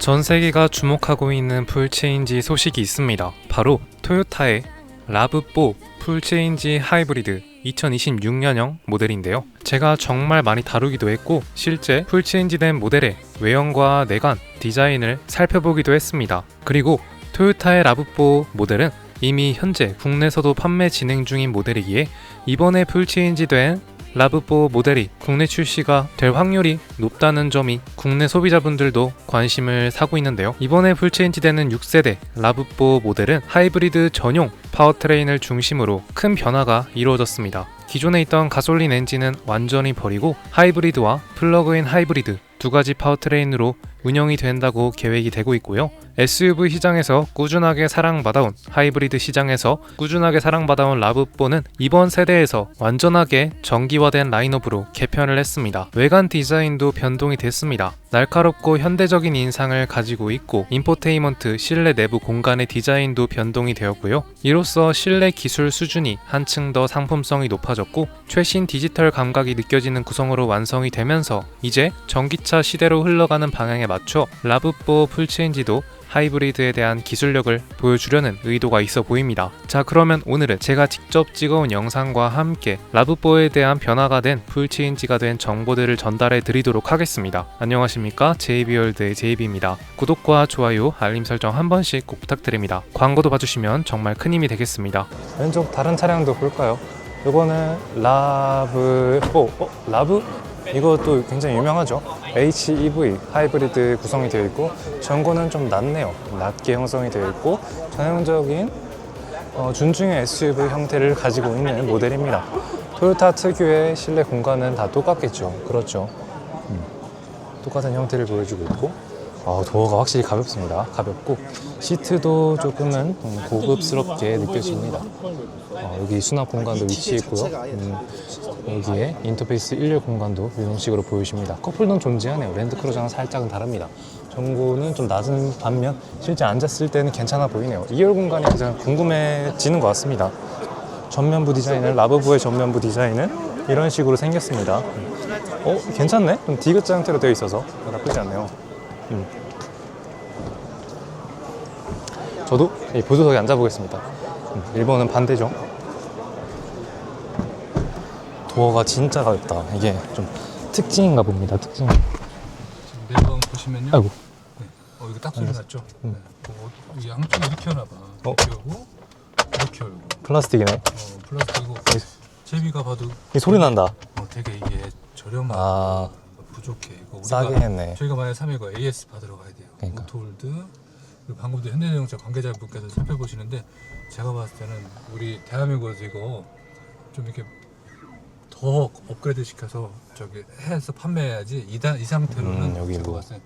전 세계가 주목하고 있는 풀체인지 소식이 있습니다. 바로 토요타의 라브4 풀체인지 하이브리드 2026년형 모델인데요. 제가 정말 많이 다루기도 했고 실제 풀체인지된 모델의 외형과 내관, 디자인을 살펴보기도 했습니다. 그리고 토요타의 라브4 모델은 이미 현재 국내에서도 판매 진행 중인 모델이기에 이번에 풀체인지된 라브4 모델이 국내 출시가 될 확률이 높다는 점이 국내 소비자분들도 관심을 사고 있는데요. 이번에 풀체인지되는 6세대 라브4 모델은 하이브리드 전용 파워트레인을 중심으로 큰 변화가 이루어졌습니다. 기존에 있던 가솔린 엔진은 완전히 버리고 하이브리드와 플러그인 하이브리드 두 가지 파워트레인으로 운영이 된다고 계획이 되고 있고요. SUV 시장에서 꾸준하게 사랑받아온 하이브리드 시장에서 꾸준하게 사랑받아온 라브4는 이번 세대에서 완전하게 전기화된 라인업으로 개편을 했습니다. 외관 디자인도 변동이 됐습니다. 날카롭고 현대적인 인상을 가지고 있고 인포테인먼트 실내 내부 공간의 디자인도 변동이 되었고요. 이로써 실내 기술 수준이 한층 더 상품성이 높아졌고 최신 디지털 감각이 느껴지는 구성으로 완성이 되면서 이제 전기차 시대로 흘러가는 방향에 맞춰 라브4 풀체인지도 하이브리드에 대한 기술력을 보여주려는 의도가 있어 보입니다. 자, 그러면 오늘은 제가 직접 찍어온 영상과 함께 라브4에 대한 변화가 된 풀체인지가 된 정보들을 전달해 드리도록 하겠습니다. 안녕하십니까? JB월드의 JB입니다. 구독과 좋아요, 알림 설정 한 번씩 꼭 부탁드립니다. 광고도 봐주시면 정말 큰 힘이 되겠습니다. 왼쪽 다른 차량도 볼까요? 이거는 라브 4, 어? 라브? 이것도 굉장히 유명하죠. HEV 하이브리드 구성이 되어 있고 전고는 좀 낮네요. 낮게 형성이 되어 있고 전형적인 어, 준중형 SUV 형태를 가지고 있는 모델입니다. 토요타 특유의 실내 공간은 다 똑같겠죠. 그렇죠. 음. 똑같은 형태를 보여주고 있고 어, 도어가 확실히 가볍습니다. 가볍고 시트도 조금은 음, 고급스럽게 느껴집니다. 어, 여기 수납 공간도 위치해 있고요. 음, 여기에 인터페이스 1열 공간도 이런 식으로 보이십니다. 커플은 존재하네요. 랜드크루저랑 살짝은 다릅니다. 전고는 좀 낮은 반면 실제 앉았을 때는 괜찮아 보이네요. 2열 공간이 가장 궁금해지는 것 같습니다. 전면부 디자인은 라브브의 전면부 디자인은 이런 식으로 생겼습니다. 어 괜찮네? 좀 디귿자 형태로 되어 있어서 나쁘지 않네요. 음. 저도 이 보조석에 앉아보겠습니다. 음, 일본은 반대죠. 도어가 진짜 가볍다. 이게 좀 특징인가 봅니다. 특징. 지금 매번 보시면요. 아이고. 네. 어 이거 딱 소리 났죠. 음. 네. 어, 양쪽 이렇게 하나 봐. 어? 이렇게 하고 이렇게 열고. 플라스틱이네. 어 플라스틱이고 제비가 봐도 이 소리 난다. 어, 되게 이게 저렴한 아. 부족해. 이거 우리가 싸게 했네. 저희가 만약 3회가 AS 받으러 가야 돼요. 그러니까. 오토월드 그리고 방금도 현대자동차 관계자분께서 살펴보시는데 제가 봤을 때는 우리 대한민국에서 이거 좀 이렇게 더 업그레이드 시켜서 저기 해서 판매해야지 이, 다, 이 상태로는 음, 여기 제가 뭐 봤을 때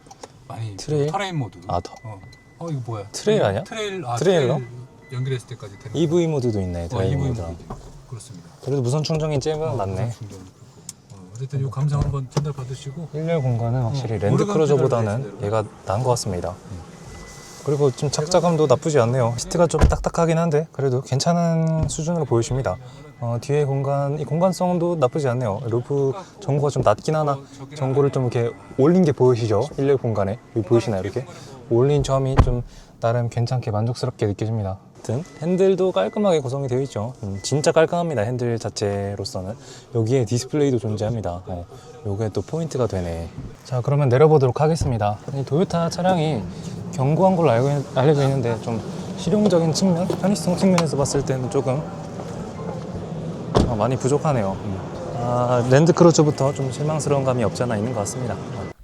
많이 트레일? 터레인 모드 아, 더. 어. 어 이거 뭐야 트레일 아니야? 트레일 아 트레일러? 트레일 연결했을 때까지 되는 EV 모드도 있네. 어, 드라이브 EV. 모드 그렇습니다 그래도 무선 충전기 잽은 어, 낫네. 충전. 어, 어쨌든 이 감상 한번 전달 받으시고 1열 공간은 확실히 어, 랜드 크루저보다는 오르간 얘가 나은 것 같습니다. 그리고 좀 착자감도 나쁘지 않네요. 시트가 좀 딱딱하긴 한데 그래도 괜찮은 수준으로 보여집니다. 어, 뒤에 공간, 이 공간성도 나쁘지 않네요. 루프 전고가 좀 낮긴 하나 전고를 좀 이렇게 올린 게 보이시죠? 1열 공간에 여기 보이시나요? 이렇게 올린 점이 좀 나름 괜찮게 만족스럽게 느껴집니다. 아무튼 핸들도 깔끔하게 구성이 되어 있죠. 음, 진짜 깔끔합니다. 핸들 자체로서는 여기에 디스플레이도 존재합니다. 어, 요게 또 포인트가 되네. 자 그러면 내려보도록 하겠습니다. 이 도요타 차량이 견고한 걸로 알고 있- 알려져 있는데 좀 실용적인 측면, 편의성 측면에서 봤을 때는 조금 어, 많이 부족하네요. 음. 아, 랜드크루저부터 좀 실망스러운 감이 없지 않아 있는 것 같습니다.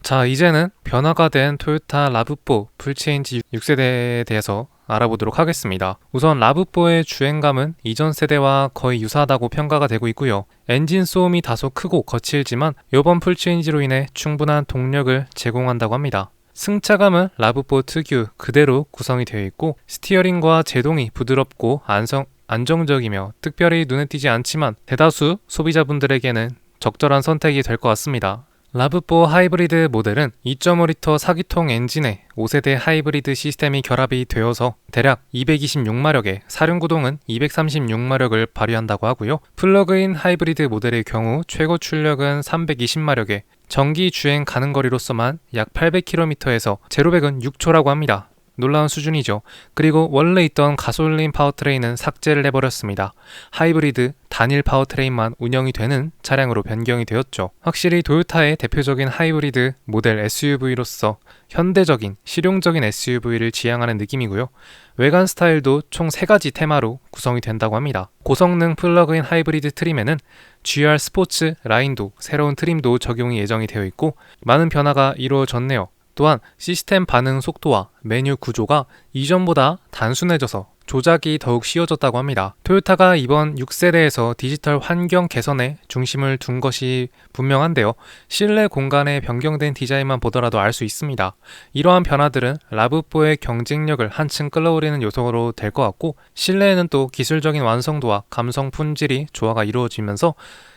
자, 이제는 변화가 된 토요타 라브4 풀체인지 6세대에 대해서 알아보도록 하겠습니다. 우선 라브4의 주행감은 이전 세대와 거의 유사하다고 평가가 되고 있고요. 엔진 소음이 다소 크고 거칠지만 이번 풀체인지로 인해 충분한 동력을 제공한다고 합니다. 승차감은 라브4 특유 그대로 구성이 되어 있고 스티어링과 제동이 부드럽고 안성, 안정적이며 특별히 눈에 띄지 않지만 대다수 소비자분들에게는 적절한 선택이 될 것 같습니다. 라브4 하이브리드 모델은 2.5리터 4기통 엔진에 5세대 하이브리드 시스템이 결합이 되어서 대략 226마력에 사륜구동은 236마력을 발휘한다고 하고요. 플러그인 하이브리드 모델의 경우 최고 출력은 320마력에 정기 주행 가는 거리로서만 약 800km에서 제로백은 6초라고 합니다. 놀라운 수준이죠. 그리고 원래 있던 가솔린 파워트레인은 삭제를 해버렸습니다. 하이브리드 단일 파워트레인만 운영이 되는 차량으로 변경이 되었죠. 확실히 도요타의 대표적인 하이브리드 모델 SUV로서 현대적인 실용적인 SUV를 지향하는 느낌이고요. 외관 스타일도 총 3가지 테마로 구성이 된다고 합니다. 고성능 플러그인 하이브리드 트림에는 GR 스포츠 라인도 새로운 트림도 적용이 예정이 되어 있고 많은 변화가 이루어졌네요. 또한 시스템 반응 속도와 메뉴 구조가 이전보다 단순해져서 조작이 더욱 쉬워졌다고 합니다. 토요타가 이번 6세대에서 디지털 환경 개선에 중심을 둔 것이 분명한데요. 실내 공간의 변경된 디자인만 보더라도 알 수 있습니다. 이러한 변화들은 라브4의 경쟁력을 한층 끌어올리는 요소로 될 것 같고 실내에는 또 기술적인 완성도와 감성 품질이 조화가 이루어지면서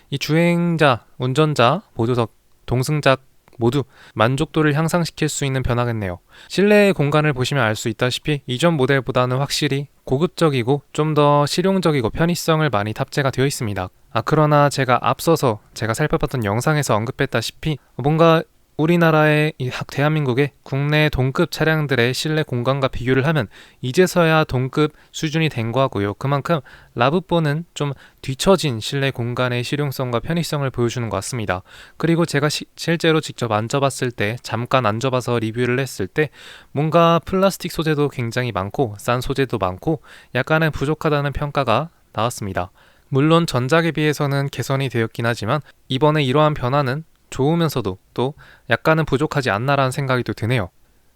이 주행자, 운전자, 보조석, 동승자 모두 만족도를 향상시킬 수 있는 변화겠네요. 실내의 공간을 보시면 알 수 있다시피 이전 모델보다는 확실히 고급적이고 좀 더 실용적이고 편의성을 많이 탑재가 되어 있습니다. 아 그러나 제가 앞서서 제가 살펴봤던 영상에서 언급했다시피 뭔가 우리나라의 대한민국의 국내 동급 차량들의 실내 공간과 비교를 하면 이제서야 동급 수준이 된 거고요. 그만큼 라브4는 좀 뒤처진 실내 공간의 실용성과 편의성을 보여주는 것 같습니다. 그리고 제가 시- 실제로 직접 앉아봤을 때 잠깐 앉아봐서 리뷰를 했을 때 뭔가 플라스틱 소재도 굉장히 많고 싼 소재도 많고 약간은 부족하다는 평가가 나왔습니다. 물론 전작에 비해서는 개선이 되었긴 하지만 이번에 이러한 변화는 좋으면서도 또 약간은 부족하지 않나라는 생각이 또 드네요.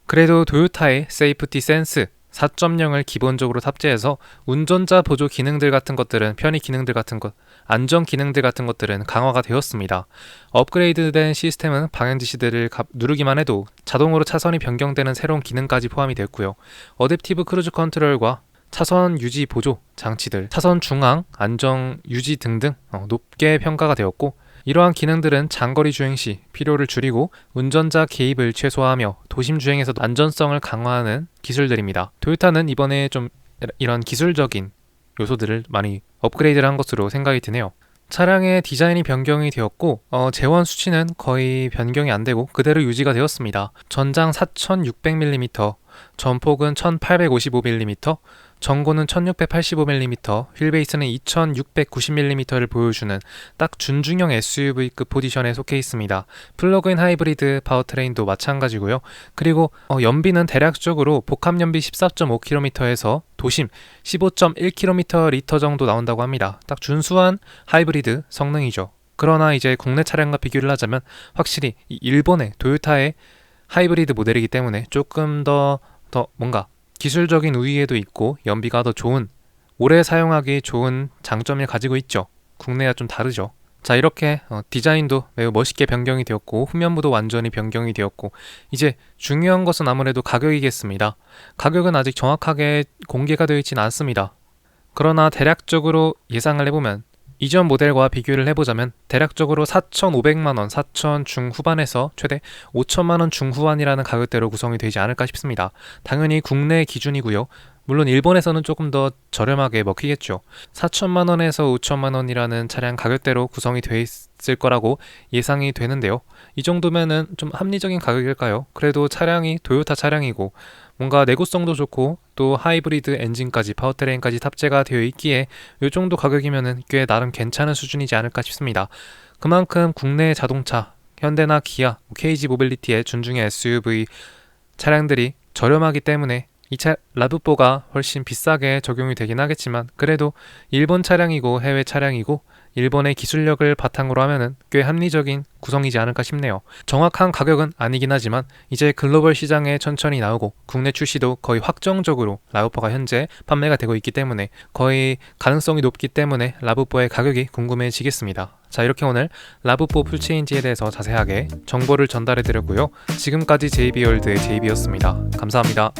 그래도 도요타의 세이프티 센스 4.0을 기본적으로 탑재해서 운전자 보조 기능들 같은 것들은 편의 기능들 같은 것, 안전 기능들 같은 것들은 강화가 되었습니다. 업그레이드된 시스템은 방향 가- 누르기만 해도 자동으로 차선이 변경되는 새로운 기능까지 포함이 됐고요. 어댑티브 크루즈 컨트롤과 차선 유지 보조 장치들, 차선 중앙 안정 유지 등등 어, 높게 평가가 되었고 이러한 기능들은 장거리 주행 시 필요를 줄이고 운전자 개입을 최소화하며 도심 주행에서도 안전성을 강화하는 기술들입니다. 토요타는 이번에 좀 이런 기술적인 요소들을 많이 업그레이드를 한 것으로 생각이 드네요. 차량의 디자인이 변경이 되었고 어, 재원 수치는 거의 변경이 안 되고 그대로 유지가 되었습니다. 전장 4,600mm, 전폭은 1,855mm, 전고는 1685mm, 휠베이스는 2690mm를 보여주는 딱 준중형 SUV급 포지션에 속해 있습니다. 플러그인 하이브리드 파워트레인도 마찬가지고요. 그리고 어, 연비는 대략적으로 복합 연비 14.5km에서 도심 15.1km 리터 정도 나온다고 합니다. 딱 준수한 하이브리드 성능이죠. 그러나 이제 국내 차량과 비교를 하자면 확실히 이 일본의 도요타의 하이브리드 모델이기 때문에 조금 더, 더 뭔가 기술적인 우위에도 있고 연비가 더 좋은 오래 사용하기 좋은 장점을 가지고 있죠. 국내와 좀 다르죠. 자 이렇게 어, 디자인도 매우 멋있게 변경이 되었고 후면부도 완전히 변경이 되었고 이제 중요한 것은 아무래도 가격이겠습니다. 가격은 아직 정확하게 공개가 되어 있지는 않습니다. 그러나 대략적으로 예상을 해보면 이전 모델과 비교를 해보자면 대략적으로 4,500만 원, 4천 중후반에서 최대 5천만 원 중후반이라는 가격대로 구성이 되지 않을까 싶습니다. 당연히 국내 기준이고요. 물론 일본에서는 조금 더 저렴하게 먹히겠죠. 4천만 원에서 5천만 원이라는 차량 가격대로 구성이 돼 있을 거라고 예상이 되는데요. 이 정도면은 좀 합리적인 가격일까요? 그래도 차량이 도요타 차량이고 뭔가 내구성도 좋고 또 하이브리드 엔진까지 파워트레인까지 탑재가 되어 있기에 이 정도 가격이면은 꽤 나름 괜찮은 수준이지 않을까 싶습니다. 그만큼 국내 자동차 현대나 기아, KG 모빌리티의 준중의 SUV 차량들이 저렴하기 때문에 이차 라브뽀가 훨씬 비싸게 적용이 되긴 하겠지만 그래도 일본 차량이고 해외 차량이고 일본의 기술력을 바탕으로 하면은 꽤 합리적인 구성이지 않을까 싶네요. 정확한 가격은 아니긴 하지만 이제 글로벌 시장에 천천히 나오고 국내 출시도 거의 확정적으로 라브뽀가 현재 판매가 되고 있기 때문에 거의 가능성이 높기 때문에 라브뽀의 가격이 궁금해지겠습니다. 자 이렇게 오늘 라브뽀 풀체인지에 대해서 자세하게 정보를 전달해 드렸고요. 지금까지 JB월드의 JB였습니다. 감사합니다.